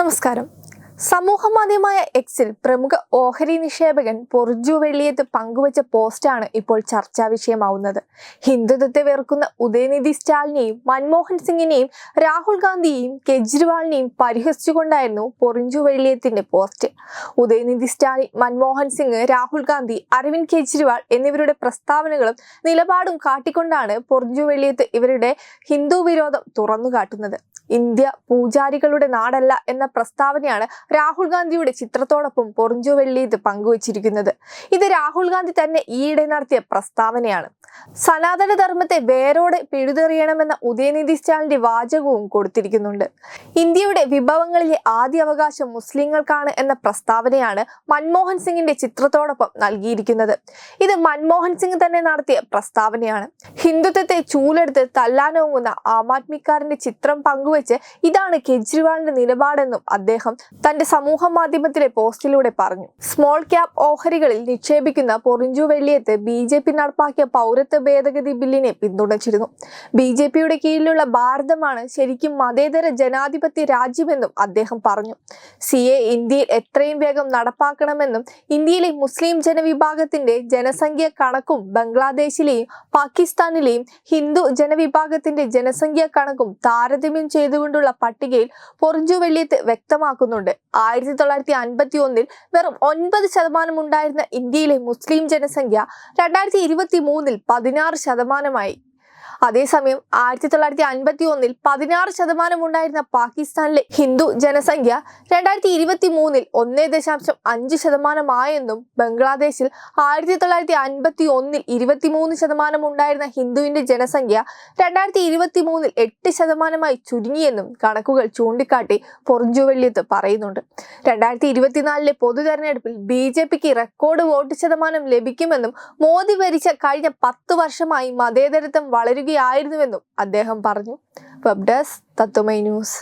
നമസ്കാരം. സമൂഹമാധ്യമമായ എക്സിൽ പ്രമുഖ ഓഹരി നിക്ഷേപകൻ പൊർജു വെള്ളിയത്ത് പങ്കുവച്ച പോസ്റ്റാണ് ഇപ്പോൾ ചർച്ചാ വിഷയമാവുന്നത്. ഹിന്ദുത്വത്തെ വെറുക്കുന്ന ഉദയനിധി സ്റ്റാലിനെയും മൻമോഹൻ സിംഗിനെയും രാഹുൽ ഗാന്ധിയെയും കെജ്രിവാളിനെയും പരിഹസിച്ചുകൊണ്ടായിരുന്നു പൊറിഞ്ചു വെള്ളിയത്തിന്റെ പോസ്റ്റ്. ഉദയനിധി സ്റ്റാലിൻ മൻമോഹൻ സിംഗ് രാഹുൽ ഗാന്ധി അരവിന്ദ് കെജ്രിവാൾ എന്നിവരുടെ പ്രസ്താവനകളും നിലപാടും കാട്ടിക്കൊണ്ടാണ് പൊറിഞ്ചു വെള്ളിയത്ത് ഇവരുടെ ഹിന്ദു വിരോധം തുറന്നുകാട്ടുന്നത്. ഇന്ത്യ പൂജാരികളുടെ നാടല്ല എന്ന പ്രസ്താവനയാണ് രാഹുൽ ഗാന്ധിയുടെ ചിത്രത്തോടൊപ്പം പൊറിഞ്ചുവെള്ളി ഇത് പങ്കുവച്ചിരിക്കുന്നത്. ഇത് രാഹുൽ ഗാന്ധി തന്നെ ഈയിടെ നടത്തിയ പ്രസ്താവനയാണ്. സനാതന ധർമ്മത്തെ വേരോടെ പിഴുതെറിയണമെന്ന ഉദയനിധി സ്റ്റാലിന്റെ വാചകവും കൊടുത്തിരിക്കുന്നുണ്ട്. ഇന്ത്യയുടെ വിഭവങ്ങളിലെ ആദ്യ അവകാശം മുസ്ലിങ്ങൾക്കാണ് എന്ന പ്രസ്താവനയാണ് മൻമോഹൻ സിംഗിന്റെ ചിത്രത്തോടൊപ്പം നൽകിയിരിക്കുന്നത്. ഇത് മൻമോഹൻ സിംഗ് തന്നെ നടത്തിയ പ്രസ്താവനയാണ്. ഹിന്ദുത്വത്തെ ചൂലെടുത്ത് തല്ലാനോങ്ങുന്ന ആം ആദ്മിക്കാരന്റെ ചിത്രം പങ്കുവച്ച് ഇതാണ് കെജ്രിവാളിന്റെ നിലപാടെന്നും അദ്ദേഹം തന്റെ സമൂഹ മാധ്യമത്തിലെ പോസ്റ്റിലൂടെ പറഞ്ഞു. സ്മോൾ ക്യാപ് ഓഹരികളിൽ നിക്ഷേപിക്കുന്ന Porinju Veliyath B J P നടപ്പാക്കിയ പൗരത്വ ഭേദഗതി ബില്ലിനെ പിന്തുണച്ചിരുന്നു. ബി ജെ പിയുടെ കീഴിലുള്ള ഭാരതമാണ് ശരിക്കും മതേതര ജനാധിപത്യ രാജ്യമെന്നും അദ്ദേഹം പറഞ്ഞു. സി എ ഇന്ത്യയിൽ എത്രയും വേഗം നടപ്പാക്കണമെന്നും ഇന്ത്യയിലെ മുസ്ലിം ജനവിഭാഗത്തിന്റെ ജനസംഖ്യ കണക്കും ബംഗ്ലാദേശിലെയും പാകിസ്ഥാനിലെയും ഹിന്ദു ജനവിഭാഗത്തിന്റെ ജനസംഖ്യ കണക്കും താരതമ്യം ചെയ്തുകൊണ്ടുള്ള പട്ടികയിൽ പൊറിഞ്ചു വെള്ളിയത്ത് വ്യക്തമാക്കുന്നുണ്ട്. ആയിരത്തി തൊള്ളായിരത്തി അൻപത്തി ഒന്നിൽ വെറും ഒൻപത് ശതമാനം ഉണ്ടായിരുന്ന ഇന്ത്യയിലെ മുസ്ലിം ജനസംഖ്യ രണ്ടായിരത്തി ഇരുപത്തി മൂന്നിൽ പതിനാറ് ശതമാനമായി. അതേസമയം ആയിരത്തി തൊള്ളായിരത്തി അൻപത്തി ഒന്നിൽ പതിനാറ് ശതമാനം ഉണ്ടായിരുന്ന പാകിസ്ഥാനിലെ ഹിന്ദു ജനസംഖ്യ രണ്ടായിരത്തി ഇരുപത്തി മൂന്നിൽ ഒന്നേ ദശാംശം അഞ്ച് ശതമാനമായെന്നും ബംഗ്ലാദേശിൽ ആയിരത്തി തൊള്ളായിരത്തി അൻപത്തി ഒന്നിൽ ഇരുപത്തിമൂന്ന് ശതമാനം ഉണ്ടായിരുന്ന ഹിന്ദുവിന്റെ ജനസംഖ്യ രണ്ടായിരത്തി ഇരുപത്തി മൂന്നിൽ എട്ട് ശതമാനമായി ചുരുങ്ങിയെന്നും കണക്കുകൾ ചൂണ്ടിക്കാട്ടി പൊറിഞ്ചുവെള്ളിയത്ത് പറയുന്നുണ്ട്. രണ്ടായിരത്തി ഇരുപത്തിനാലിലെ പൊതു തെരഞ്ഞെടുപ്പിൽ ബി ജെ പിക്ക് റെക്കോർഡ് വോട്ട് ശതമാനം ലഭിക്കുമെന്നും മോദി ഭരിച്ച കഴിഞ്ഞ പത്ത് വർഷമായി മതേതരത്വം വളരുകയായിരുന്നുവെന്നും അദ്ദേഹം പറഞ്ഞു. വെബ് ഡെസ്ക് തത്വമൈ ന്യൂസ്